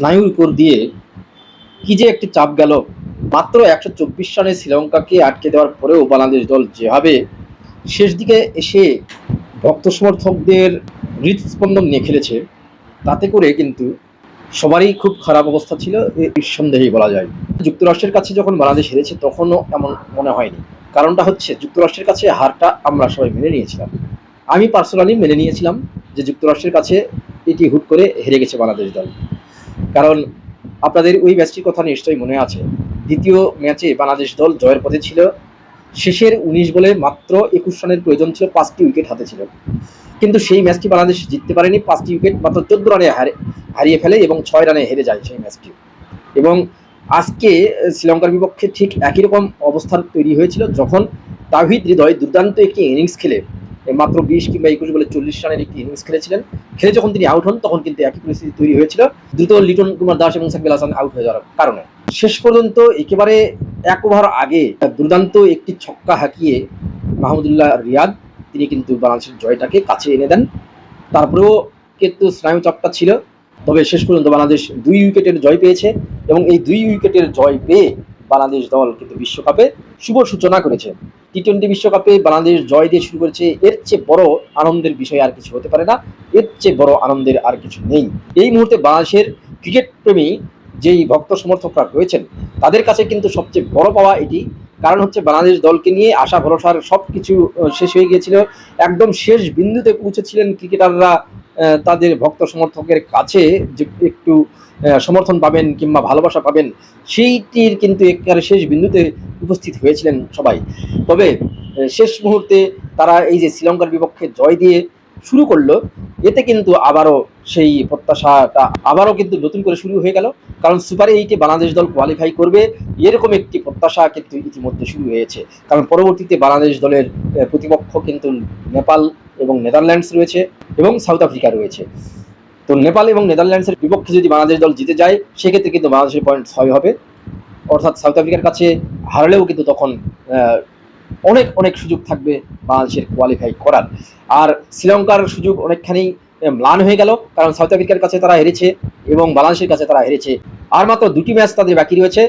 স্নায়ুর উপর দিয়ে কি যে একটি চাপ গেল, মাত্র একশো চব্বিশ রানে শ্রীলঙ্কাকে আটকে দেওয়ার পরেও বাংলাদেশ দল যেভাবে শেষ দিকে এসে ভক্ত সমর্থকদের হৃদস্পন্দন নিয়ে খেলেছে, তাতে করে কিন্তু সবারই খুব খারাপ অবস্থা ছিল নিঃসন্দেহেই বলা যায়। যুক্তরাষ্ট্রের কাছে যখন বাংলাদেশ হেরেছে, তখনও এমন মনে হয়নি। কারণটা হচ্ছে, যুক্তরাষ্ট্রের কাছে হারটা আমরা সবাই মেনে নিয়েছিলাম। আমি পার্সোনালি মেনে নিয়েছিলাম যে যুক্তরাষ্ট্রের কাছে এটি হুট করে হেরে গেছে বাংলাদেশ দল। কারণ আপনাদের ওই ম্যাচটির কথা নিশ্চয়ই মনে আছে। দ্বিতীয় ম্যাচে বাংলাদেশ দল জয়ের পথে ছিল। শেষের উনিশ বলে মাত্র একুশ রানের প্রয়োজন ছিল, পাঁচটি উইকেট হাতে ছিল। কিন্তু সেই ম্যাচটি বাংলাদেশ জিততে পারেনি। পাঁচটি উইকেট মাত্র চোদ্দ রানে হারে হারিয়ে ফেলে এবং ছয় রানে হেরে যায় সেই ম্যাচটি। এবং আজকে শ্রীলঙ্কার বিপক্ষে ঠিক একই রকম অবস্থান তৈরি হয়েছিল যখন তাহিদ হৃদয় দুর্দান্ত একটি ইনিংস খেলে মাত্র বিশ কিংবা একুশ বলে চল্লিশ রানের একটি ইনিংস খেলেছিলেন। খেলে যখন তিনি আউট হন, তখন কিন্তু একই পরিস্থিতি তৈরি হয়েছিল। দ্রুত লিটন কুমার দাস এবং সাকিব হাসান আউট হয়ে যাওয়ার কারণে। শেষ পর্যন্ত একেবারে এক ওভার আগে দুর্দান্ত একটি ছক্কা হাঁকিয়ে মাহমুদুল্লাহ রিয়াদ, তিনি কিন্তু বাংলাদেশের জয়টাকে কাছে এনে দেন। তারপরেও কিন্তু স্নায়ু চাপটা ছিল। তবে শেষ পর্যন্ত বাংলাদেশ দুই উইকেটের জয় পেয়েছে এবং এই দুই উইকেটের জয় পেয়ে বাংলাদেশ দল কিন্তু বিশ্বকাপে শুভ সূচনা করেছে। টি টোয়েন্টি বিশ্বকাপে বাংলাদেশ জয় দিয়ে শুরু করেছে, এর চেয়ে বড় আনন্দের বিষয় আর কিছু হতে পারে না, এর চেয়ে বড় আনন্দের আর কিছু নেই। এই মুহূর্তে বাংলাদেশের ক্রিকেট প্রেমী যেই ভক্ত সমর্থকরা রয়েছেন, তাদের কাছে কিন্তু সবচেয়ে বড় পাওয়া এটি কারণ হচ্ছে বাংলাদেশ দলকে নিয়ে আশা, ভরসার সব কিছু শেষ হয়ে গিয়েছিল। একদম শেষ বিন্দুতে পৌঁছেছিলেন ক্রিকেটাররা তাদের ভক্ত সমর্থকের কাছে যে একটু সমর্থন পাবেন কিংবা ভালোবাসা পাবেন, সেইটির কিন্তু একেবারে শেষ বিন্দুতে উপস্থিত হয়েছিলেন সবাই। তবে শেষ মুহূর্তে তারা এই যে শ্রীলঙ্কার বিপক্ষে জয় দিয়ে শুরু করল, এতে কিন্তু আবারও সেই প্রত্যাশাটা আবারও কিন্তু নতুন করে শুরু হয়ে গেল। কারণ সুপার এইটে বাংলাদেশ দল কোয়ালিফাই করবে, এরকম একটি প্রত্যাশা কিন্তু ইতিমধ্যে শুরু হয়েছে। কারণ পরবর্তীতে বাংলাদেশ দলের প্রতিপক্ষ কিন্তু নেপাল এবং নেদারল্যান্ডস রয়েছে এবং সাউথ আফ্রিকা রয়েছে। তো নেপাল এবং নেদারল্যান্ডসের বিপক্ষে যদি বাংলাদেশ দল জিতে যায়, সেক্ষেত্রে কিন্তু বাংলাদেশের পয়েন্ট ছয় হবে। অর্থাৎ সাউথ আফ্রিকার কাছে হারলেও কিন্তু তখন অনেক অনেক সুযোগ থাকবে বাংলাদেশের কোয়ালিফাই করার। আর শ্রীলঙ্কার সুযোগ অনেকখানি ম্লান হয়ে গেল, কারণ সাউথ আফ্রিকার কাছে তারা হেরেছে এবং বাংলাদেশের কাছে তারা হেরেছে। আর মাত্র দুটি ম্যাচ তাদের বাকি রয়েছে।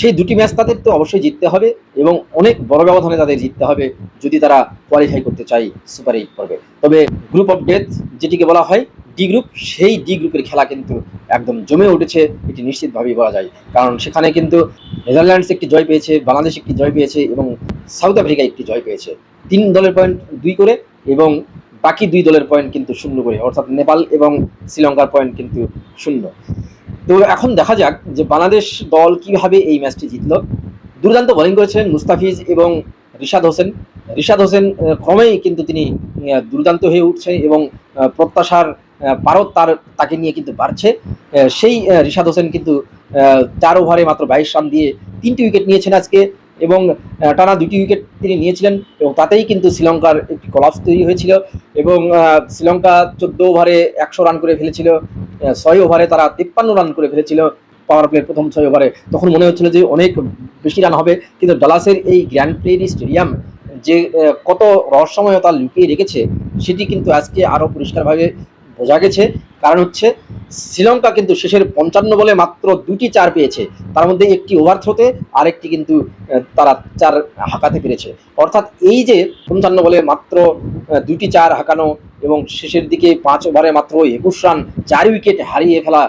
সেই দুটি ম্যাচ তাদের তো অবশ্যই জিততে হবে এবং অনেক বড় ব্যবধানে তাদের জিততে হবে যদি তারা কোয়ালিফাই করতে চায় সুপার এইট পর্বে। তবে গ্রুপ অফ ডেথ যেটিকে বলা হয় ডি গ্রুপ সেই ডি গ্রুপের খেলা কিন্তু একদম জমে উঠেছে, এটি নিশ্চিতভাবেই বলা যায়। কারণ সেখানে কিন্তু নেদারল্যান্ডস একটি জয় পেয়েছে, বাংলাদেশ একটি জয় পেয়েছে এবং সাউথ আফ্রিকা একটি জয় পেয়েছে। তিন দলের পয়েন্ট দুই করে এবং বাকি দুই দলের পয়েন্ট কিন্তু শূন্য করে, অর্থাৎ নেপাল এবং শ্রীলঙ্কার পয়েন্ট কিন্তু শূন্য। তো এখন দেখা যাক যে বাংলাদেশ দল কীভাবে এই ম্যাচটি জিতলো। দুর্দান্ত বোলিং করেছেন মুস্তাফিজ এবং রিশাদ হোসেন। রিশাদ হোসেন ক্রমেই কিন্তু তিনি দুর্দান্ত হয়ে উঠছেন এবং প্রত্যাশার পারদ তার তাকে নিয়ে কিন্তু বাড়ছে। সেই রিশাদ হোসেন কিন্তু চার ওভারে মাত্র বাইশ রান দিয়ে তিনটি উইকেট নিয়েছেন আজকে এবং টানা দুটি উইকেট তিনি নিয়েছিলেন এবং তাতেই কিন্তু শ্রীলঙ্কার একটি কলাপস তৈরি হয়েছিল এবং শ্রীলঙ্কা চোদ্দ ওভারে একশো রান করে ফেলেছিল ছয় ওভারে তারা তিপ্পান্ন রান করে ফেলেছিল পাওয়ার প্লের প্রথম ছয় ওভারে। তখন মনে হচ্ছিল যে অনেক বেশি রান হবে, কিন্তু ডালাসের এই গ্র্যান্ড প্লেরি স্টেডিয়াম যে কত রহস্যময়তা লুকিয়ে রেখেছে, সেটি কিন্তু আজকে আরও পরিষ্কারভাবে বোঝা গেছে। কারণ হচ্ছে, শ্রীলঙ্কা কিন্তু শেষের পঞ্চান্ন বলে মাত্র দুটি চার পেয়েছে। তার মধ্যে একটি ওভার থ্রোতে আরেকটি কিন্তু তারা চার হাঁকাতে পেরেছে। অর্থাৎ এই যে পঞ্চান্ন বলে মাত্র দুটি চার হাঁকানো এবং শেষের দিকে পাঁচ ওভারে মাত্র একুশ রান, চার উইকেট হারিয়ে ফেলা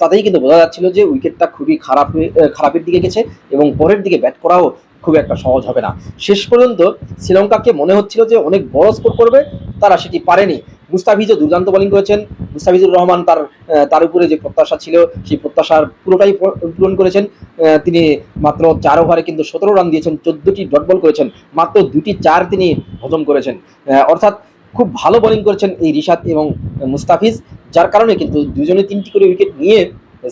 তাতেই কিন্তু বোঝা যাচ্ছিল যে উইকেটটা খুবই খারাপ খারাপের দিকে গেছে এবং পরের দিকে ব্যাট করাও খুব একটা সহজ হবে না। শেষ পর্যন্ত শ্রীলঙ্কাকে মনে হচ্ছিল যে অনেক বড় স্কোর করবে, তারা সেটি পারেনি। মুস্তাফিজও দুর্দান্ত বোলিং করেছেন। মুস্তাফিজুর রহমান তার তার উপরে যে প্রত্যাশা ছিল, সেই প্রত্যাশার পুরোটাই পূরণ করেছেন। তিনি মাত্র চার ওভারে কিন্তু সতেরো রান দিয়েছেন, চোদ্দটি ডট বল করেছেন, মাত্র দুটি চার তিনি হজম করেছেন। অর্থাৎ খুব ভালো বোলিং করেছেন এই রিশাদ এবং মুস্তাফিজ, যার কারণে কিন্তু দুজনে তিনটি করে উইকেট নিয়ে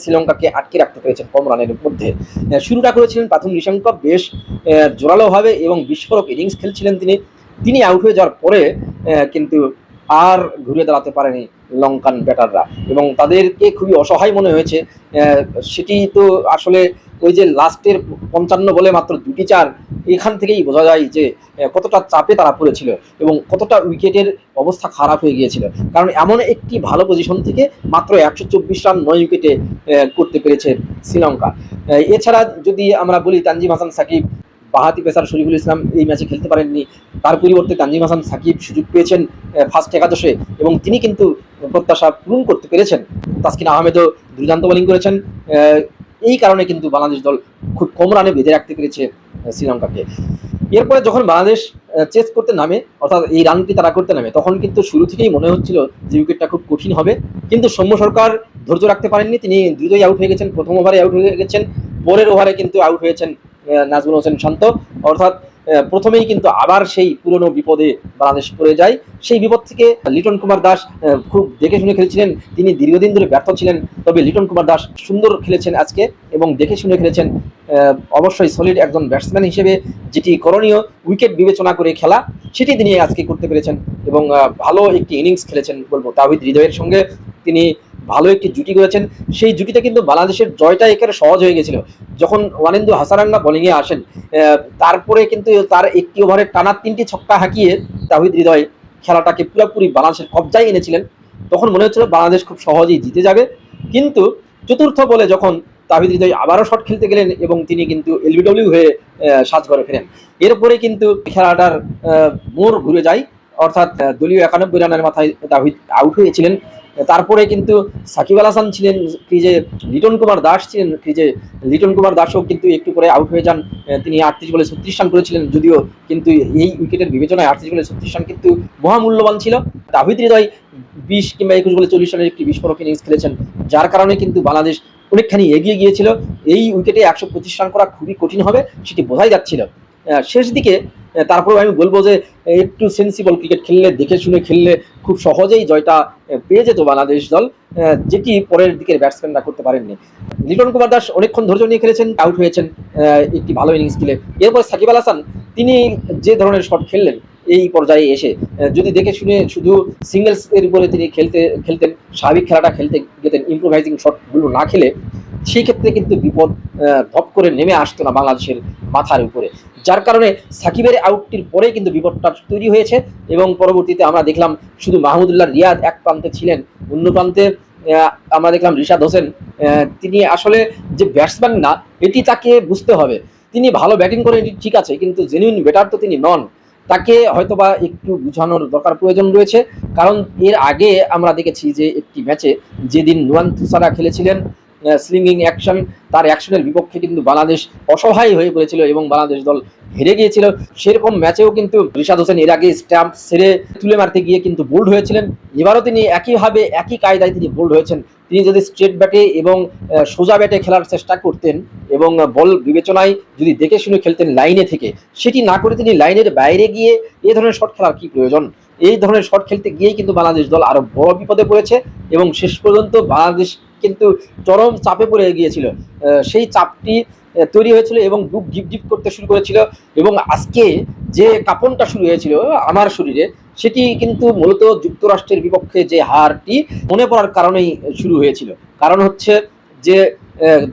শ্রীলঙ্কাকে আটকে রাখতে পেরেছেন কম রানের মধ্যে। শুরুটা করেছিলেন প্রাথমিক নিশাঙ্ক বেশ জোরালোভাবে এবং বিস্ফোরক ইনিংস খেলছিলেন তিনি। তিনি আউট হয়ে যাওয়ার পরে কিন্তু আর ঘুরে দাঁড়াতে পারেনি লঙ্কান ব্যাটাররা। এবং তাদেরকে খুবই অসহায় মনে হয়েছে। সেটি তো আসলে ওই যে লাস্টের পঞ্চান্ন বলে মাত্র দুটি চার, এখান থেকেই বোঝা যায় যে কতটা চাপে তারা পড়েছিল এবং কতটা উইকেটের অবস্থা খারাপ হয়ে গিয়েছিল। কারণ এমন একটি ভালো পজিশন থেকে মাত্র একশো চব্বিশ রান নয় উইকেটে করতে পেরেছে শ্রীলঙ্কা। এছাড়া যদি আমরা বলি তানজিম হাসান সাকিব বাহাতি পেসার শরীফুল ইসলাম এই ম্যাচে খেলতে পারেননি। তার পরিবর্তে তানজিম হাসান সাকিব সুযোগ পেয়েছেন ফার্স্ট একাদশে এবং তিনি কিন্তু প্রত্যাশা পূরণ করতে পেরেছেন। তাসকিন আহমেদও দুর্দান্ত বোলিং করেছেন এই কারণে কিন্তু বাংলাদেশ দল খুব কম রানে বেঁধে রাখতে পেরেছে শ্রীলঙ্কাকে। এরপরে যখন বাংলাদেশ চেস করতে নামে, অর্থাৎ এই রানটি তারা করতে নামে, তখন কিন্তু শুরু থেকেই মনে হচ্ছিল যে উইকেটটা খুব কঠিন হবে। কিন্তু সৌম্য সরকার ধৈর্য রাখতে পারেননি, তিনি দ্রুতই আউট হয়ে গেছেন, প্রথম ওভারে আউট হয়ে গেছেন, পরের ওভারে কিন্তু আউট হয়েছেন নাজমুল হোসেন শান্ত। অর্থাৎ প্রথমেই কিন্তু আবার সেই পুরনো বিপদে বাংলাদেশ পড়ে যায়। সেই বিপদ থেকে লিটন কুমার দাস খুব দেখে শুনে খেলেছিলেন। তিনি দীর্ঘদিন ধরে ব্যর্থ ছিলেন। তবে লিটন কুমার দাস সুন্দর খেলেছেন আজকে এবং দেখে শুনে খেলেছেন অবশ্যই সলিড একজন ব্যাটসম্যান হিসেবে, যেটি করণীয় উইকেট বিবেচনা করে খেলা, সেটি তিনি আজকে করতে পেরেছেন এবং ভালো একটি ইনিংস খেলেছেন বলব তাহিদ হৃদয়ের সঙ্গে। তিনি ভালো একটি জুটি করেছেন সেই জুটিতে কিন্তু বাংলাদেশের জয়টা এখানে সহজ হয়ে গেছিল। যখন ওয়ানেন্দু হাসারাঙ্গা বোলিংয়ে আসেন তারপরে কিন্তু তার একটি ওভারে টানা তিনটি ছক্কা হাঁকিয়ে তাহিদ হৃদয় খেলাটাকে পুরোপুরি বাংলাদেশের কবজায় এনেছিলেন। তখন মনে হচ্ছিল বাংলাদেশ খুব সহজেই জিতে যাবে। কিন্তু চতুর্থ বলে যখন তাহিদ হৃদয় আবারও শট খেলতে গেলেন এবং তিনি কিন্তু এলবিডব্লিউ হয়ে আহ, সাজঘরে ফেরেন। এরপরে কিন্তু খেলাটার মোড় ঘুরে যায়। অর্থাৎ দলীয় একানব্বই রানের মাথায় আউট হয়েছিলেন। তারপরে কিন্তু সাকিব আল হাসান ছিলেন ক্রিজে লিটন কুমার দাস ছিলেন ক্রিজে লিটন কুমার দাসও কিন্তু একটু করে আউট হয়ে যান। তিনি আটত্রিশ বলে ছত্রিশ রান করেছিলেন, যদিও কিন্তু এই উইকেটের বিবেচনায় আটত্রিশ বলে ছত্রিশ রান কিন্তু মহামূল্যবান ছিল। তাহিদ হৃদয় বিশ কিংবা একুশ বলে চল্লিশ রানের একটি বিস্ফোরক ইনিংস খেলেছেন, যার কারণে কিন্তু বাংলাদেশ অনেকখানি এগিয়ে গিয়েছিল। এই উইকেটে একশো পঁচিশ রান করা খুবই কঠিন হবে, সেটি বোঝাই যাচ্ছিল। শেষ দিকে আহ, তারপরেও আমি বলব যে একটু সেন্সিবল ক্রিকেট খেললে দেখে শুনে খেললে খুব সহজেই জয়টা পেয়ে যেত বাংলাদেশ দল যেটি পরের দিকের ব্যাটসম্যানরা করতে পারেননি। লিটন কুমার দাস অনেকক্ষণ ধৈর্য নিয়ে খেলেছেন আউট হয়েছেন একটি ভালো ইনিংস খেলে। এরপর সাকিব আল হাসান তিনি যে ধরনের শট খেললেন এই পর্যায়ে এসে যদি দেখে শুনে শুধু সিঙ্গেলস এর উপরে তিনি খেলতে খেলতেন স্বাভাবিক খেলাটা খেলতে যেতেন ইম্প্রোভাইজিং শটগুলো না খেলে সেই ক্ষেত্রে কিন্তু বিপদ ধপ করে নেমে আসতো না বাংলাদেশের মাথার উপরে। যার কারণে সাকিবের আউটটির পরে কিন্তু বিপদটা তৈরি হয়েছে এবং পরবর্তীতে আমরা দেখলাম শুধু মাহমুদুল্লাহ রিয়াদ এক প্রান্তে ছিলেন, অন্য প্রান্তে আমরা দেখলাম রিশাদ হোসেন তিনি আসলে যে ব্যাটসম্যান না, এটি তাকে বুঝতে হবে। তিনি ভালো ব্যাটিং করে এটি ঠিক আছে, কিন্তু জেনুইন ব্যাটার তো তিনি নন। তাকে হয়তোবা একটু বোঝানোর দরকার প্রয়োজন রয়েছে, কারণ এর আগে আমরা দেখেছি যে একটি ম্যাচে যেদিন নুয়ান তুসারা খেলেছিলেন স্লিঙ্গিং অ্যাকশন তার অ্যাকশনের বিপক্ষে কিন্তু বাংলাদেশ অসহায় হয়ে পড়েছিল এবং বাংলাদেশ দল হেরে গিয়েছিল। সেরকম ম্যাচেও কিন্তু রিশাদ হোসেন এর আগে স্ট্যাম্প সেরে তুলে মারতে গিয়ে কিন্তু বোল্ড হয়েছিলেন। এবারও তিনি একইভাবে, একই কায়দায় তিনি বোল্ড হয়েছেন। তিনি যদি স্ট্রেট ব্যাটে এবং সোজা ব্যাটে খেলার চেষ্টা করতেন এবং বল বিবেচনায় যদি দেখে শুনে খেলতেন লাইনে থেকে, সেটি না করে তিনি লাইনের বাইরে গিয়ে এই ধরনের শট খেলার কি প্রয়োজন? এই ধরনের শট খেলতে গিয়েই কিন্তু বাংলাদেশ দল আরও বড় বিপদে পড়েছে এবং শেষ পর্যন্ত বাংলাদেশ কিন্তু চরম চাপে পড়ে গিয়েছিল। সেই চাপটি তৈরি হয়েছিল এবং বুক ডিপ ডিপ করতে শুরু করেছিল এবং আজকে যে কাপনটা শুরু হয়েছিল আমার শরীরে, সেটি কিন্তু মূলত যুক্তরাষ্ট্রের বিপক্ষে যে হারটি মনে পড়ার কারণেই শুরু হয়েছিল। কারণ হচ্ছে যে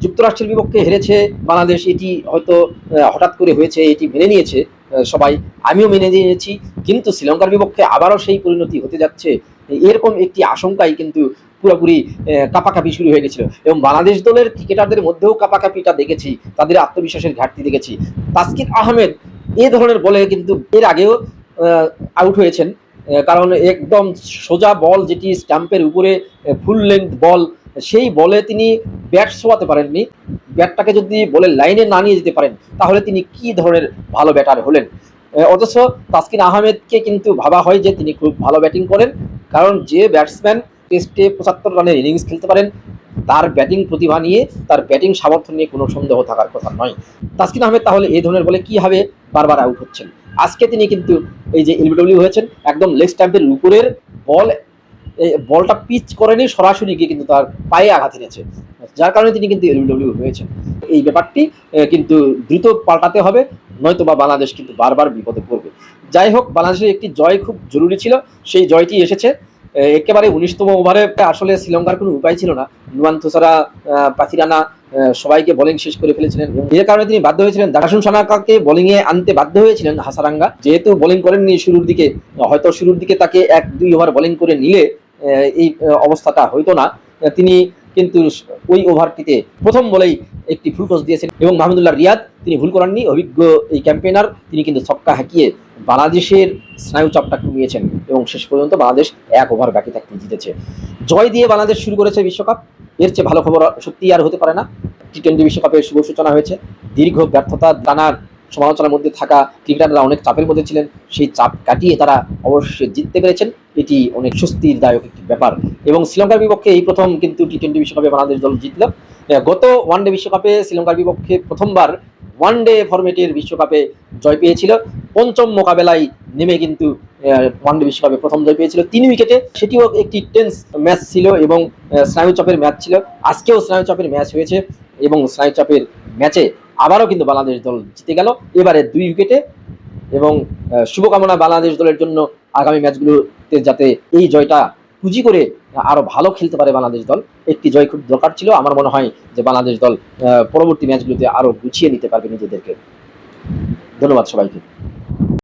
যুক্তরাষ্ট্রের বিপক্ষে হেরেছে বাংলাদেশ, এটি হয়তো হঠাৎ করে হয়েছে, এটি মেনে নিয়েছে সবাই। আমিও মেনে নিয়েছি, কিন্তু শ্রীলঙ্কার বিপক্ষে আবারও সেই পরিণতি হতে যাচ্ছে। এরকম একটি আশঙ্কাই কিন্তু পুরোপুরি কাপাকাপি শুরু হয়ে গেছিল। এবং বাংলাদেশ দলের ক্রিকেটারদের মধ্যেও কাপাকাপিটা দেখেছি, তাদের আত্মবিশ্বাসের ঘাটতি দেখেছি। তাসকিন আহমেদ এ ধরনের বলে কিন্তু এর আগেও আউট হয়েছেন। কারণ একদম সোজা বল যেটি স্ট্যাম্পের উপরে ফুল লেন্থ বল, সেই বলে তিনি ব্যাট ছোঁয়াতে পারেননি। ব্যাটটাকে যদি বলে লাইনে না নিয়ে যেতে পারেন, তাহলে তিনি কি ধরনের ভালো ব্যাটার হলেন? অথচ তাসকিন আহমেদকে কিন্তু ভাবা হয় যে তিনি খুব ভালো ব্যাটিং করেন। কারণ যে ব্যাটসম্যান টেস্টে পঁচাত্তর রানের ইনিংস খেলতে পারেন, তার ব্যাটিং প্রতিভা নিয়ে, তার ব্যাটিং সামর্থ্য নিয়ে কোনো সন্দেহ থাকার কথা নয়। তাসকিন আহমেদ তাহলে এই ধরনের বলে কীভাবে বারবার আউট হচ্ছেন। আজকে তিনি কিন্তু এই যে এলবিডব্লিউ হয়েছেন, একদম লেগ স্ট্যাম্পের উপরের বল বলটা পিচ করেনি, সরাসরি গিয়ে কিন্তু তার পায়ে আঘাত এনেছে। যার কারণে তিনি কিন্তু এলবিডব্লিউ হয়েছেন। এই ব্যাপারটি কিন্তু দ্রুত পাল্টাতে হবে। নয়তো বা বাংলাদেশ কিন্তু বারবার বিপদে পড়বে। যাই হোক, বাংলাদেশের একটি জয় খুব জরুরি ছিল, সেই জয়টি এসেছে। একেবারে উনিশতম ওভারে আসলে শ্রীলঙ্কার কোনো উপায় ছিল না। নুয়ান থোসারা পাথিরানা সবাইকে বোলিং শেষ করে ফেলেছিলেন। এর কারণে তিনি বাধ্য হয়েছিলেন। দাকাশুন সানাকাকে বোলিং এ আনতে বাধ্য হয়েছিলেন হাসারাঙ্গা। যেহেতু বোলিং করেননি শুরুর দিকে, হয়তো শুরুর দিকে তাকে এক দুই ওভার বোলিং করে নিলে এই, অবস্থাটা হইতো না। তিনি কিন্তু ওই ওভারটিতে প্রথম বলেই একটি ফুল টস দিয়েছেন। এবং মাহমুদুল্লাহ রিয়াদ, তিনি ভুল করেননি, অভিজ্ঞ এই ক্যাম্পেনার তিনি কিন্তু ছক্কা হাঁকিয়ে বাংলাদেশের স্নায়ু চাপটা কমিয়েছেন এবং শেষ পর্যন্ত বাংলাদেশ এক ওভার বাকি থাকতে জিতেছে। জয় দিয়ে বাংলাদেশ শুরু করেছে বিশ্বকাপ। এর চেয়ে ভালো খবর সত্যি আর হতে পারে না। টি টোয়েন্টি বিশ্বকাপের শুভ সূচনা হয়েছে। দীর্ঘ ব্যর্থতা, দানার সমালোচনার মধ্যে থাকা ক্রিকেটাররা অনেক চাপের মধ্যে ছিলেন। সেই চাপ কাটিয়ে তারা অবশ্যই জিততে পেরেছেন। এটি অনেক স্বস্তির দায়ক একটি ব্যাপার। এবং শ্রীলঙ্কার বিপক্ষে এই প্রথম কিন্তু টি টোয়েন্টি বিশ্বকাপে বাংলাদেশ দল জিতল। গত ওয়ানডে বিশ্বকাপে শ্রীলঙ্কার বিপক্ষে প্রথমবার ওয়ানডে ফরম্যাটের বিশ্বকাপে জয় পেয়েছিল। পঞ্চম মোকাবেলায় নেমে কিন্তু ওয়ানডে বিশ্বকাপে প্রথম জয় পেয়েছিল তিন উইকেটে। সেটিও একটি টেন্স ম্যাচ ছিল এবং আহ, স্নায়ু চাপের ম্যাচ ছিল। আজকেও স্নায়ু চাপের ম্যাচ হয়েছে এবং স্নায়ু চাপের ম্যাচে আবারও কিন্তু বাংলাদেশ দল জিতে গেল। এবারে দুই উইকেটে এবং শুভকামনা বাংলাদেশ দলের জন্য আগামী ম্যাচগুলোতে যাতে এই জয়টা পুঁজি করে আরও ভালো খেলতে পারে বাংলাদেশ দল। একটি জয় খুব দরকার ছিল। আমার মনে হয় যে বাংলাদেশ দল পরবর্তী ম্যাচগুলোতে আরও গুছিয়ে নিতে পারবে নিজেদেরকে। ধন্যবাদ সবাইকে।